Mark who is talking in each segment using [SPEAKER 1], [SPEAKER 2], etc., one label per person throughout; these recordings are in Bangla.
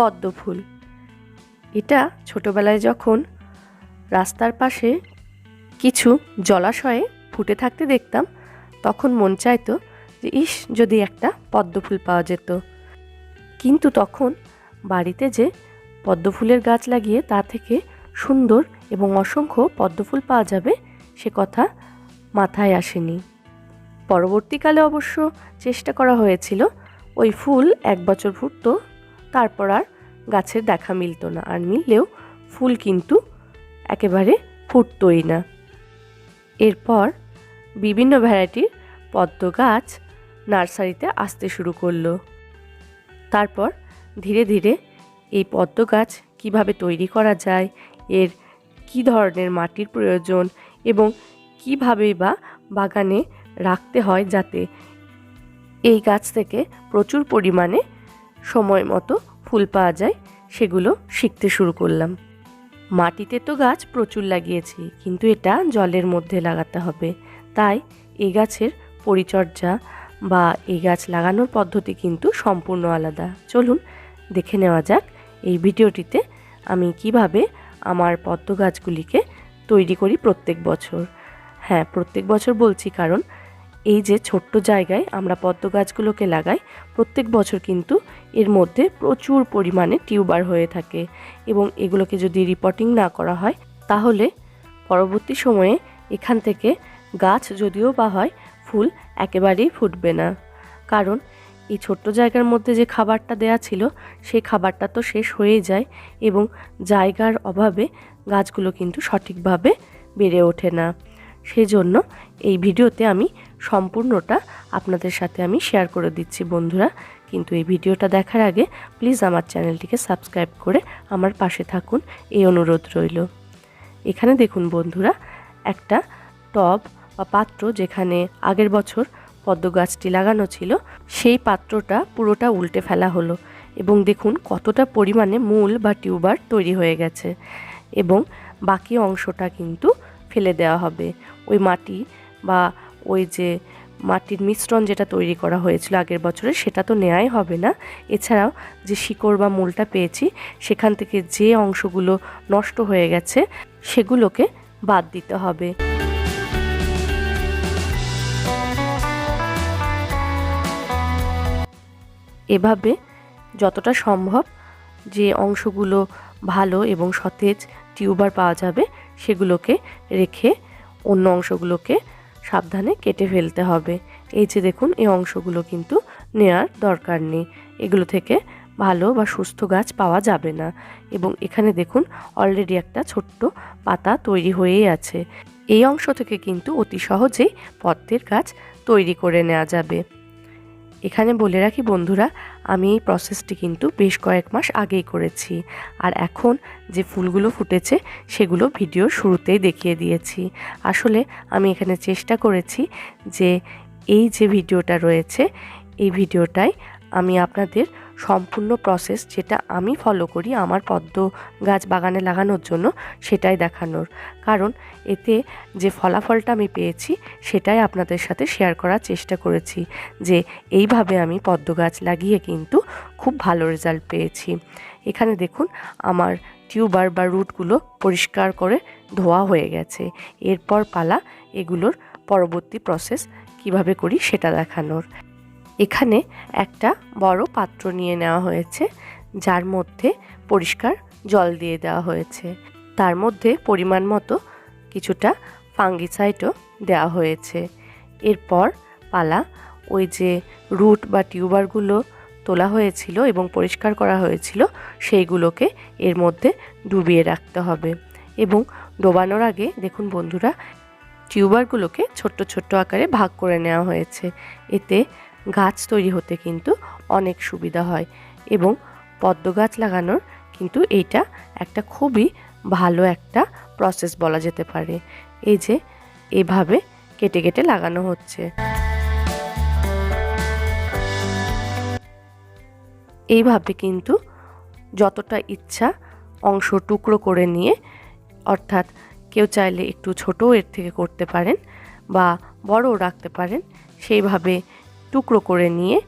[SPEAKER 1] পদ্ম ফুল। এটা ছোটবেলায় যখন রাস্তার পাশে কিছু জলাশয়ে ফুটে থাকতে দেখতাম, তখন মন চাইতো যে, ইস, যদি একটা পদ্ম ফুল পাওয়া যেত। কিন্তু তখন বাড়িতে যে পদ্ম ফুলের গাছ লাগিয়ে তা থেকে সুন্দর এবং অসংখ্য পদ্ম ফুল পাওয়া যাবে, সে কথা মাথায় আসেনি। পরবর্তীকালে অবশ্য চেষ্টা করা হয়েছিল, ওই ফুল এক বছর ফুটতো তারপর আর গাছের দেখা মিলতো না। আর মিললেও ফুল কিন্তু একেবারে ফুটতোই না। এরপর বিভিন্ন ভ্যারাইটির পদ্ম গাছ নার্সারিতে আসতে শুরু করল। তারপর ধীরে ধীরে এই পদ্ম গাছ কীভাবে তৈরি করা যায়, এর কি ধরনের মাটির প্রয়োজন এবং কীভাবে বা বাগানে রাখতে হয় যাতে এই গাছ থেকে প্রচুর পরিমাণে সময় মতো ফুল পাওয়া যায়, সেগুলো শিখতে শুরু করলাম। মাটিতে তো গাছ প্রচুর লাগিয়েছি, কিন্তু এটা জলের মধ্যে লাগাতে হবে। তাই এই গাছের পরিচর্যা বা এই গাছ লাগানোর পদ্ধতি কিন্তু সম্পূর্ণ আলাদা। চলুন দেখে নেওয়া যাক এই ভিডিওটিতে আমি কীভাবে আমার পদ্ম গাছগুলিকে তৈরি করি প্রত্যেক বছর। হ্যাঁ প্রত্যেক বছর বলছি কারণ এই যে ছোট্ট জায়গায় আমরা পদ্ম গাছগুলোকে লাগাই, প্রত্যেক বছর কিন্তু এর মধ্যে প্রচুর পরিমাণে টিউবার হয়ে থাকে এবং এগুলোকে যদি রিপোর্টিং না করা হয়, তাহলে পরবর্তী সময়ে এখান থেকে গাছ যদিও বা হয়, ফুল একেবারেই ফুটবে না। কারণ এই ছোট্ট জায়গার মধ্যে যে খাবারটা দেয়া ছিল সেই খাবারটা তো শেষ হয়েই যায় এবং জায়গার অভাবে গাছগুলো কিন্তু সঠিকভাবে বেড়ে ওঠে না। সেজন্য এই ভিডিওতে আমি সম্পূর্ণটা আপনাদের সাথে আমি শেয়ার করে দিচ্ছি বন্ধুরা। কিন্তু এই ভিডিওটা দেখার আগে প্লিজ আমার চ্যানেলটিকে সাবস্ক্রাইব করে আমার পাশে থাকুন, এই অনুরোধ রইল। এখানে দেখুন বন্ধুরা, একটা টব বা পাত্র যেখানে আগের বছর পদ্ম গাছটি লাগানো ছিল, সেই পাত্রটা পুরোটা উল্টে ফেলা হলো এবং দেখুন কতটা পরিমাণে মূল বা টিউবার তৈরি হয়ে গেছে এবং বাকি অংশটা কিন্তু ফেলে দেওয়া হবে। ওই মাটি বা ওই যে মাটির মিশ্রণ যেটা তৈরি করা হয়েছিল আগের বছরে, সেটা তো নেওয়াই হবে না। এছাড়াও যে শিকড় বা মূলটা পেয়েছি, সেখান থেকে যে অংশগুলো নষ্ট হয়ে গেছে, সেগুলোকে বাদ দিতে হবে। এভাবে যতটা সম্ভব যে অংশগুলো ভালো এবং সতেজ টিউবার পাওয়া যাবে সেগুলোকে রেখে অন্য অংশগুলোকে সাবধানে কেটে ফেলতে হবে। এই যে দেখুন, এই অংশগুলো কিন্তু নেয়ার দরকার নেই। এগুলো থেকে ভালো বা সুস্থ গাছ পাওয়া যাবে না। এবং এখানে দেখুন অলরেডি একটা ছোট্ট পাতা তৈরি হয়েই আছে। এই অংশ থেকে কিন্তু অতি সহজেই পদ্মের গাছ তৈরি করে নেওয়া যাবে। এখানে বলে রাখি বন্ধুরা, আমি এই প্রসেসটি কিন্তু বেশ কয়েক মাস আগেই করেছি। আর এখন যে ফুলগুলো ফুটেছে, সেগুলো ভিডিও শুরুতেই দেখিয়ে দিয়েছি। আসলে আমি এখানে চেষ্টা করেছি যে, এই যে ভিডিওটা রয়েছে, এই ভিডিওটাই আমি আপনাদের সম্পূর্ণ প্রসেস যেটা আমি ফলো করি আমার পদ্ম গাছ বাগানে লাগানোর জন্য সেটাই দেখানোর। কারণ এতে যে ফলাফলটা আমি পেয়েছি সেটাই আপনাদের সাথে শেয়ার করার চেষ্টা করেছি যে এইভাবে আমি পদ্ম গাছ লাগিয়ে কিন্তু খুব ভালো রেজাল্ট পেয়েছি। এখানে দেখুন আমার টিউবার বা রুটগুলো পরিষ্কার করে ধোয়া হয়ে গেছে। এরপর পালা এগুলোর পরবর্তী প্রসেস কীভাবে করি সেটা দেখানোর। এখানে একটা বড় পাত্র নিয়ে নেওয়া হয়েছে, যার মধ্যে পরিষ্কার জল দিয়ে দেওয়া হয়েছে। তার মধ্যে পরিমাণ মতো কিছুটা ফাঙ্গিসাইডও দেওয়া হয়েছে। এরপর পালা ওই যে রুট বা টিউবারগুলো তোলা হয়েছিল এবং পরিষ্কার করা হয়েছিল, সেইগুলোকে এর মধ্যে ডুবিয়ে রাখতে হবে। এবং ডোবানোর আগে দেখুন বন্ধুরা, টিউবারগুলোকে ছোট্ট ছোট্ট আকারে ভাগ করে নেওয়া হয়েছে। এতে গাছ তৈরি হতে কিন্তু অনেক সুবিধা হয় এবং পদ্ম গাছ লাগানোর কিন্তু এইটা একটা খুবই ভালো একটা প্রসেস বলা যেতে পারে। এই যে এভাবে কেটে কেটে লাগানো হচ্ছে। এইভাবে কিন্তু যতটা ইচ্ছা অংশ টুকরো করে নিয়ে, অর্থাৎ কেউ চাইলে একটু ছোটও এর থেকে করতে পারেন বা বড়ও রাখতে পারেন, সেইভাবে টুকরো করে নিয়ে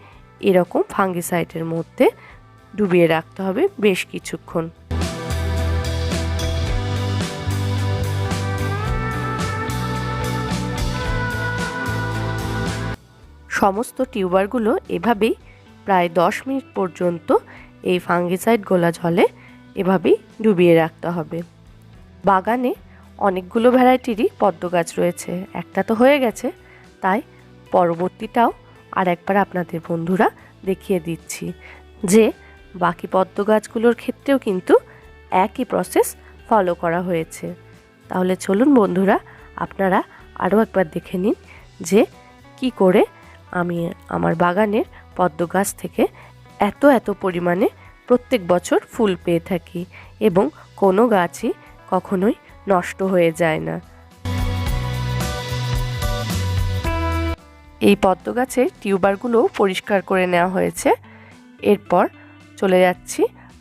[SPEAKER 1] এরকম ফাঙ্গিসাইডের মধ্যে ডুবিয়ে রাখতে হবে বেশ কিছুক্ষণ। সমস্ত টিউবারগুলো এভাবেই প্রায় দশ মিনিট পর্যন্ত এই ফাঙ্গিসাইড গোলা জলে এভাবেই ডুবিয়ে রাখতে হবে। বাগানে অনেকগুলো ভ্যারাইটিরই পদ্ম গাছ রয়েছে, একটা তো হয়ে গেছে, তাই পরবর্তীটাও আর একবার আপনাদের বন্ধুরা দেখিয়ে দিচ্ছি যে বাকি পদ্ম গাছগুলোর ক্ষেত্রেও কিন্তু একই প্রসেস ফলো করা হয়েছে। তাহলে চলুন বন্ধুরা, আপনারা আরও একবার দেখে নিন যে কি করে আমি আমার বাগানের পদ্ম গাছ থেকে এত এত পরিমাণে প্রত্যেক বছর ফুল পেয়ে থাকি এবং কোনো গাছই কখনোই নষ্ট হয়ে যায় না। এই পদ্ম গাছের টিউবারগুলোও পরিষ্কার করে নেওয়া হয়েছে। এরপর চলে যাচ্ছি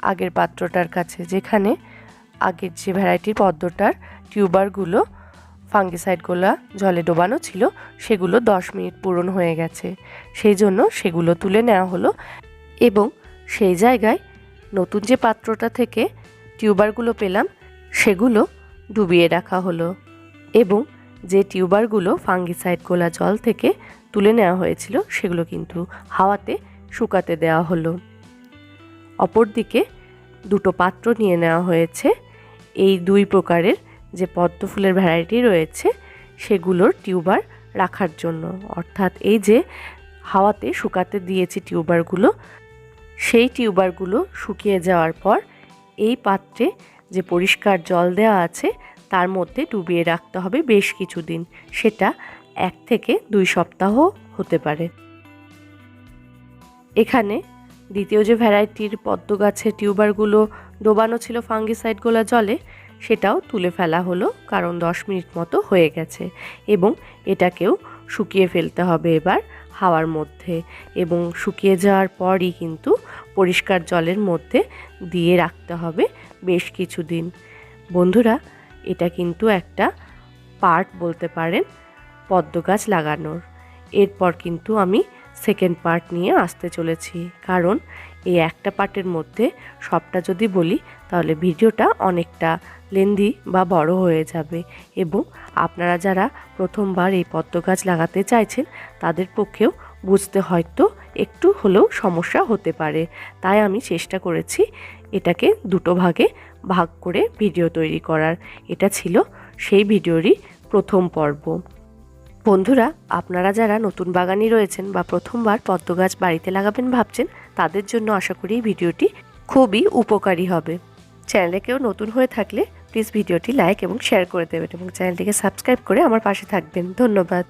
[SPEAKER 1] আগের পাত্রটার কাছে, যেখানে আগের যে ভ্যারাইটির পদ্মটার টিউবারগুলো, ফাঙ্গিসাইডগুলো জলে ডোবানো ছিল, সেগুলো দশ মিনিট পূরণ হয়ে গেছে। সেই জন্য সেগুলো তুলে নেওয়া হলো এবং সেই জায়গায় নতুন যে পাত্রটা থেকে টিউবারগুলো পেলাম, সেগুলো ডুবিয়ে রাখা হলো এবং যে টিউবারগুলো ফাঙ্গিসাইড গোলা জল থেকে তুলে নেওয়া হয়েছিল সেগুলো কিন্তু হাওয়াতে শুকাতে দেওয়া হলো। অপরদিকে দুটো পাত্র নিয়ে নেওয়া হয়েছে। এই দুই প্রকারের যে পদ্ম ফুলের ভ্যারাইটি রয়েছে সেগুলোর টিউবার রাখার জন্য। অর্থাৎ এই যে হাওয়াতে শুকাতে দিয়েছি টিউবারগুলো, সেই টিউবারগুলো শুকিয়ে যাওয়ার পর এই পাত্রে যে পরিষ্কার জল দেওয়া আছে তার মধ্যে ডুবিয়ে রাখতে হবে বেশ কিছুদিন। সেটা এক থেকে দুই সপ্তাহ হতে পারে। এখানে দ্বিতীয় যে ভ্যারাইটির পদ্ম গাছের টিউবারগুলো ডোবানো ছিল ফাঙ্গিসাইড গোলা জলে, সেটাও তুলে ফেলা হলো কারণ দশ মিনিট মতো হয়ে গেছে এবং এটাকেও শুকিয়ে ফেলতে হবে এবার হাওয়ার মধ্যে এবং শুকিয়ে যাওয়ার পরই কিন্তু পরিষ্কার জলের মধ্যে দিয়ে রাখতে হবে বেশ কিছুদিন। বন্ধুরা এটা কিন্তু একটা পার্ট বলতে পারেন, পদ্ম গাছ লাগানোর। এরপর কিন্তু আমি সেকেন্ড পার্ট নিয়ে আসতে চলেছি। কারণ এই একটা পার্টের মধ্যে সবটা যদি বলি, তাহলে ভিডিওটা অনেকটা লেন্দি বা বড় হয়ে যাবে এবং আপনারা যারা প্রথমবার এই পদ্ম গাছ লাগাতে চাইছেন, তাদের পক্ষেও বুঝতে হয়তো একটু হলেও সমস্যা হতে পারে। তাই আমি চেষ্টা করেছি এটাকে দুটো ভাগে ভাগ করে ভিডিও তৈরি করার। এটা ছিল সেই ভিডিওরই প্রথম পর্ব। বন্ধুরা, আপনারা যারা নতুন বাগানি রয়েছেন বা প্রথমবার পদ্ম গাছ বাড়িতে লাগাবেন ভাবছেন, তাদের জন্য আশা করি ভিডিওটি খুবই উপকারী হবে। চ্যানেলে কেউ নতুন হয়ে থাকলে, প্লিজ ভিডিওটি লাইক এবং শেয়ার করে দেবেন এবং চ্যানেলটিকে সাবস্ক্রাইব করে আমার পাশে থাকবেন। ধন্যবাদ।